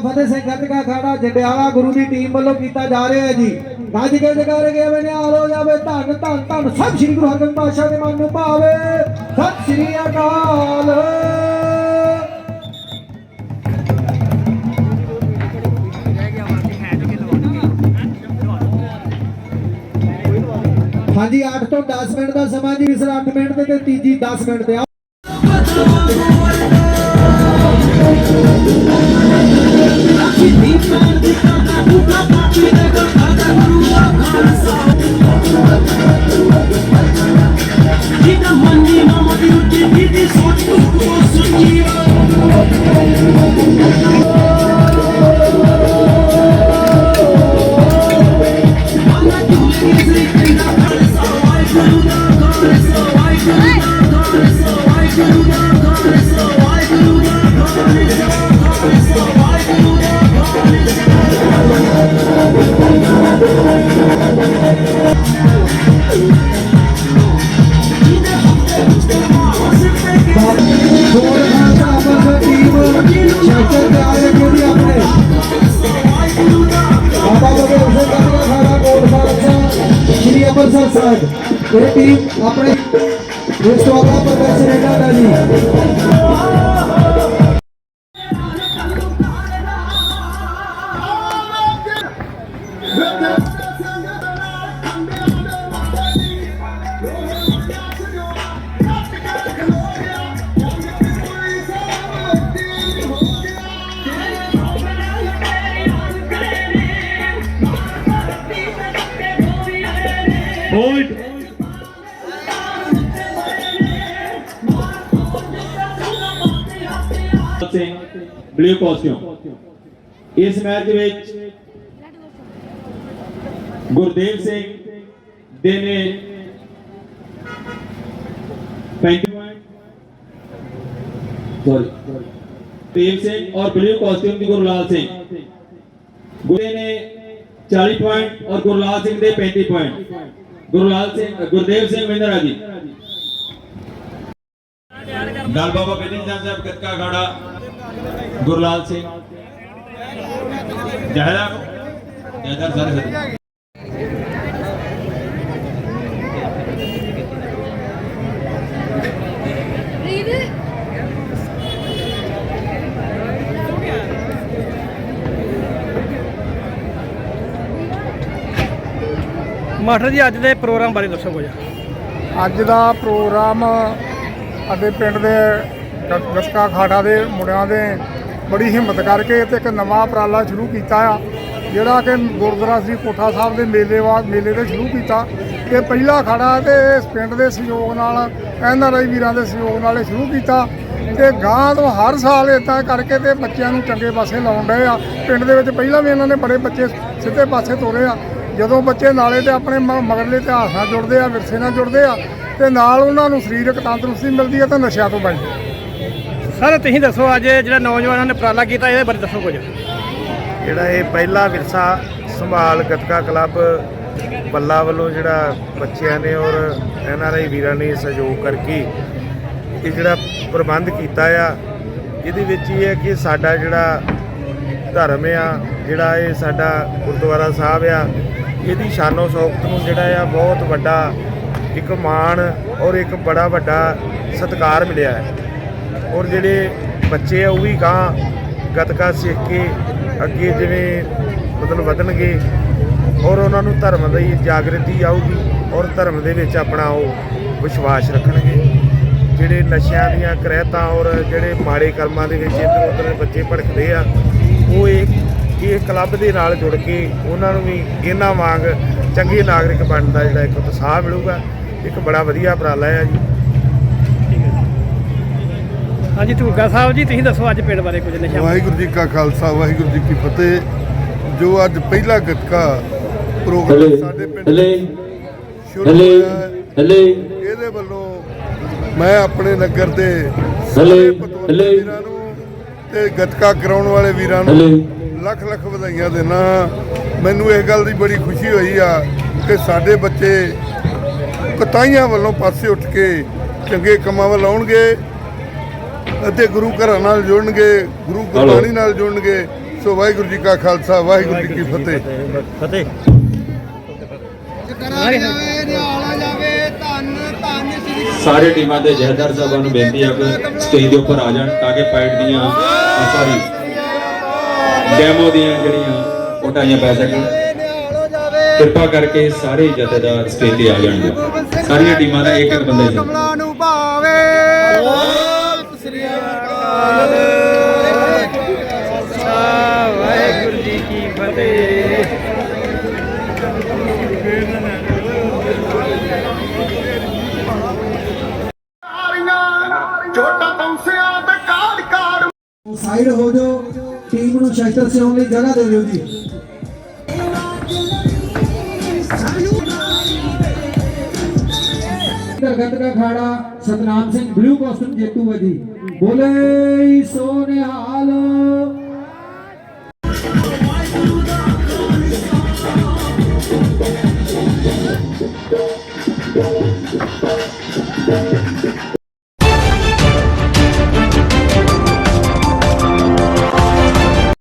ਫਤਿਹ ਸਿੰਘ ਗੱਤਕਾ ਖਾੜਾ ਜੰਡਿਆਲਾ ਗੁਰੂ ਦੀ ਟੀਮ ਵੱਲੋਂ ਕੀਤਾ ਜਾ ਰਿਹਾ ਹੈ ਜੀ। ਗੱਜ ਕੇ ਜਗਾਰੇ ਗਏ ਵੇ ਨਿਹਾਲ ਜਾਵੇ ਧੰਨ ਧੰਨ ਧੰਨ। ਸਭ ਸ੍ਰੀ ਗੁਰੂ ਹਰਗੋਬਿੰਦ ਪਾਤਸ਼ਾਹ ਦੇ ਮਨ ਨੂੰ ਭਾਵੇ। ਸਤਿ ਸ੍ਰੀ ਅਕਾਲ। ਹਾਂਜੀ 8 ਤੋਂ 10 ਮਿੰਟ ਦਾ ਸਮਾਂ ਜੀ ਸਰ 8 ਮਿੰਟ ਤੇ ਤੇ ਤੀਜੀ 10 ਮਿੰਟ ਤੇ ਮਾਨਾ ਝੂਲੇ ਅੰਮ੍ਰਿਤਸਰ ਸਾਹਿਬ। ਇਹ ਟੀਮ ਆਪਣੇ ਇਸ ਤੋਂ ਅਗਲਾ ਪ੍ਰਦਰਸ਼ਨ ਇਹਨਾਂ ਦਾ ਜੀ। ਹੋਲਡ ਸਿੰਘ ਬਲੂ ਕਾਸਟਿਊਮ ਇਸ ਮੈਚ ਦੇ ਵਿੱਚ ਗੁਰਦੇਵ ਸਿੰਘ ਦੇ ਨੇ 35 ਪੁਆਇੰਟ ਸੌਰੀ ਦੇਵ ਸਿੰਘ ਔਰ ਬਲੂ ਕਾਸਟਿਊਮ ਦੀ ਗੁਰਲਾਲ ਸਿੰਘ ਗੁਰਦੇ ਨੇ 40 ਪੁਆਇੰਟ ਔਰ ਗੁਰਲਾਲ ਸਿੰਘ ਦੇ 35 ਪੁਆਇੰਟ ਗੁਰਲਾਲ ਸਿੰਘ, ਗੁਰਦੇਵ ਸਿੰਘ ਮਹਿੰਦਰਾ ਜੀ। ਦਲ ਬਾਬਾ ਬੇਦੀ ਸਾਹਿਬ ਗੱਤਕਾ ਖਾੜਾ ਗੁਰਲਾਲ ਸਿੰਘ। ਜਹਦਾ ਜਹਦਰ ਸਾਰੇ। ਮਾਸਟਰ ਜੀ, ਅੱਜ ਦੇ ਪ੍ਰੋਗਰਾਮ ਬਾਰੇ ਦੱਸੋ ਕੁਝ। ਅੱਜ ਦਾ ਪ੍ਰੋਗਰਾਮ ਸਾਡੇ ਪਿੰਡ ਦੇ ਗ- ਖਾੜਾ ਦੇ ਮੁੰਡਿਆਂ ਦੇ ਬੜੀ ਹਿੰਮਤ ਕਰਕੇ ਤੇ ਇੱਕ ਨਵਾਂ ਉਪਰਾਲਾ ਸ਼ੁਰੂ ਕੀਤਾ ਆ, ਜਿਹੜਾ ਕਿ ਗੁਰਦੁਆਰਾ ਸ੍ਰੀ ਕੋਠਾ ਸਾਹਿਬ ਦੇ ਮੇਲੇ ਵਾ, ਮੇਲੇ ਤੇ ਸ਼ੁਰੂ ਕੀਤਾ। ਇਹ ਪਹਿਲਾ ਖਾੜਾ ਤੇ ਇਸ ਪਿੰਡ ਦੇ ਸਹਿਯੋਗ ਨਾਲ, ਐਨ ਆਰ ਆਈ ਵੀਰਾਂ ਦੇ ਸਹਿਯੋਗ ਨਾਲ ਇਹ ਸ਼ੁਰੂ ਕੀਤਾ। ਤੇ ਗਾਂ ਤੋਂ ਹਰ ਸਾਲ ਇਦਾਂ ਕਰਕੇ ਤੇ ਬੱਚਿਆਂ ਨੂੰ ਚੰਗੇ ਪਾਸੇ ਲਾਉਣ ਡਏ ਆ। ਪਿੰਡ ਦੇ ਵਿੱਚ ਪਹਿਲਾਂ ਵੀ ਇਹਨਾਂ ਨੇ ਬੜੇ ਬੱਚੇ ਸਿੱਧੇ ਪਾਸੇ ਤੋਰੇ ਆ। ਜਦੋਂ ਬੱਚੇ ਨਾਲੇ ਤੇ ਆਪਣੇ ਮ- ਮਗਰਲੇ ਇਤਿਹਾਸ ਨਾਲ ਜੁੜਦੇ ਆ ਵਿਰਸੇ ਨਾਲ ਜੁੜਦੇ ਆ ਤੇ ਨਾਲ ਉਹਨਾਂ ਨੂੰ ਸਰੀਰਕ ਤੰਦਰੁਸਤੀ ਮਿਲਦੀ ਹੈ ਤੇ ਨਸ਼ਿਆਂ ਤੋਂ ਬਚਦੇ ਆ। ਸਰ ਤੁਸੀਂ ਦੱਸੋ ਅੱਜ ਜਿਹੜਾ ਨੌਜਵਾਨਾਂ ਨੇ ਉਪਰਾਲਾ ਕੀਤਾ ਇਹਦੇ ਬਾਰੇ ਦੱਸੋ ਕੁਝ ਜਿਹੜਾ ਇਹ ਪਹਿਲਾ ਵਿਰਸਾ ਸੰਭਾਲ ਗੱਤਕਾ ਕਲੱਬ ਬੱਲਾ ਵੱਲੋਂ ਜਿਹੜਾ ਬੱਚਿਆਂ ਨੇ ਔਰ ਐਨ ਆਰ ਆਈ ਵੀਰਾਂ ਨੇ ਸਹਿਯੋਗ ਕਰਕੇ ਇਹ ਜਿਹੜਾ ਪ੍ਰਬੰਧ ਕੀਤਾ ਆ ਇਹਦੇ ਵਿੱਚ ਇਹ ਹੈ ਕਿ ਸਾਡਾ ਜਿਹੜਾ ਧਰਮ ਆ ਜਿਹੜਾ ਇਹ ਸਾਡਾ ਗੁਰਦੁਆਰਾ ਸਾਹਿਬ ਆ ਇਹਦੀ ਸ਼ਾਨੋ ਸ਼ੌਕਤ ਨੂੰ ਜਿਹੜਾ ਆ ਬਹੁਤ ਵੱਡਾ ਇੱਕ ਮਾਣ ਔਰ ਇੱਕ ਬੜਾ ਵੱਡਾ ਸਤਿਕਾਰ ਮਿਲਿਆ ਹੈ। ਔਰ ਜਿਹੜੇ ਬੱਚੇ ਆ, ਉਹ ਵੀ ਗਾਂ ਗਤਕਾ ਸਿੱਖ ਕੇ ਅੱਗੇ ਜਿਵੇਂ ਮਤਲਬ ਵਧਣਗੇ ਔਰ ਉਹਨਾਂ ਨੂੰ ਧਰਮ ਦੀ ਜਾਗਰਤੀ ਆਊਗੀ ਔਰ ਧਰਮ ਦੇ ਵਿੱਚ ਆਪਣਾ ਉਹ ਵਿਸ਼ਵਾਸ ਰੱਖਣਗੇ। ਜਿਹੜੇ ਨਸ਼ਿਆਂ ਦੀਆਂ ਕਰਹਿਤਾਂ ਔਰ ਜਿਹੜੇ ਮਾੜੇ ਕਰਮਾਂ ਦੇ ਵਿੱਚ ਇੱਧਰ ਉੱਧਰ ਬੱਚੇ ਭੜਕਦੇ ਆ, ਉਹ ਇਹ ਇਹ ਕਲੱਬ ਦੇ ਨਾਲ ਜੁੜ ਕੇ ਉਹਨਾਂ ਨੂੰ ਵੀ ਇਹਨਾਂ ਵਾਂਗ ਚੰਗੇ ਨਾਗਰਿਕ ਬਣਨ ਦਾ ਜਿਹੜਾ ਇੱਕ ਉਤਸ਼ਾਹ ਮਿਲੂਗਾ। ਇੱਕ ਬੜਾ ਵਧੀਆ ਉਪਰਾਲਾ ਹੈ ਜੀ। ਹਾਂਜੀ ਧੂਗਾ ਸਾਹਿਬ ਜੀ ਤੁਸੀਂ ਦੱਸੋ ਅੱਜ ਪਿੰਡ ਬਾਰੇ ਕੁਝ ਨਸ਼ਾ ਵਾਹਿਗੁਰੂ ਜੀ ਕਾ ਖਾਲਸਾ ਵਾਹਿਗੁਰੂ ਜੀ ਕੀ ਫਤਿਹ। ਜੋ ਅੱਜ ਪਹਿਲਾ ਗੱਤਕਾ ਪ੍ਰੋਗਰਾਮ ਸਾਡੇ ਪਿੰਡ ਸ਼ੁਰੂ ਹੋਇਆ ਹੈ, ਇਹਦੇ ਵੱਲੋਂ ਮੈਂ ਆਪਣੇ ਨਗਰ ਦੇ ਸਾਰੇ ਪਤਵੰਤੇ ਵੀਰਾਂ ਨੂੰ ਤੇ ਗੱਤਕਾ ਕਰਾਉਣ ਵਾਲੇ ਵੀਰਾਂ ਨੂੰ ਲੱਖ ਲੱਖ ਵਧਾਈਆਂ ਦੇਣਾ ਮੈਨੂੰ ਇਸ ਗੱਲ ਦੀ ਬੜੀ ਖੁਸ਼ੀ ਹੋਈ ਆ ਕਿ ਸਾਡੇ ਬੱਚੇ ਕਤਾਈਆਂ ਵੱਲੋਂ ਪਾਸੇ ਉੱਠ ਕੇ ਚੰਗੇ ਕੰਮਾਂ ਵੱਲ ਆਉਣਗੇ ਅਤੇ ਗੁਰੂ ਘਰਾਂ ਨਾਲ ਜੁੜਨਗੇ ਗੁਰੂ ਗੁਰਬਾਣੀ ਨਾਲ ਜੁੜਨਗੇ। ਸੋ ਵਾਹਿਗੁਰੂ ਜੀ ਕਾ ਖਾਲਸਾ ਵਾਹਿਗੁਰੂ ਜੀ ਕੀ ਫਤਿਹ। ਫਤਿਹ। ਸਾਰੇ ਟੀਮਾਂ ਦੇ ਜਹਦਰ ਸਾਹਿਬਾਂ ਨੂੰ ਬੇਨਤੀ ਹੈ ਕਿ ਸਟੇਜ ਦੇ ਉੱਪਰ ਆ ਜਾਣ ਤਾਂ ਕਿ ਪਾਈਟ ਦੀਆਂ ਸੌਰੀ ਡੈਮੋ ਦੀਆਂ ਜਿਹੜੀਆਂ ਉਟਾਈਆਂ ਪੈ ਸਕਣ। ਕਿਰਪਾ ਕਰਕੇ ਸਾਰੇ ਜਥੇਦਾਰ ਸਟੇਜ ਤੇ ਆ ਜਾਣਗੇ ਸਾਰੀਆਂ ਟੀਮਾਂ ਦਾ ਇੱਕ ਇੱਕ ਬੰਦਾ ਜੀ ਨੂੰ ਭਾਵੇ। ਵਾਹਿਗੁਰੂ ਜੀ ਕੀ ਫਤਿਹ। ਸਾਈਡ ਹੋ ਜਾਓ। ਟੀਮ ਨੂੰ ਸ਼ੈਲਟਰ ਸੇ ਹੋਣ ਲਈ ਜਗ੍ਹਾ ਦੇ ਦਿਓ ਜੀ। ਦਰਗਤ ਦਾ ਖਾੜਾ, ਸਤਨਾਮ ਸਿੰਘ, ਬਲੂ ਕਾਸਟੂਮ ਜੇਤੂ ਹੈ ਜੀ। ਬੋਲੇ ਸੋ ਨਿਹਾਲ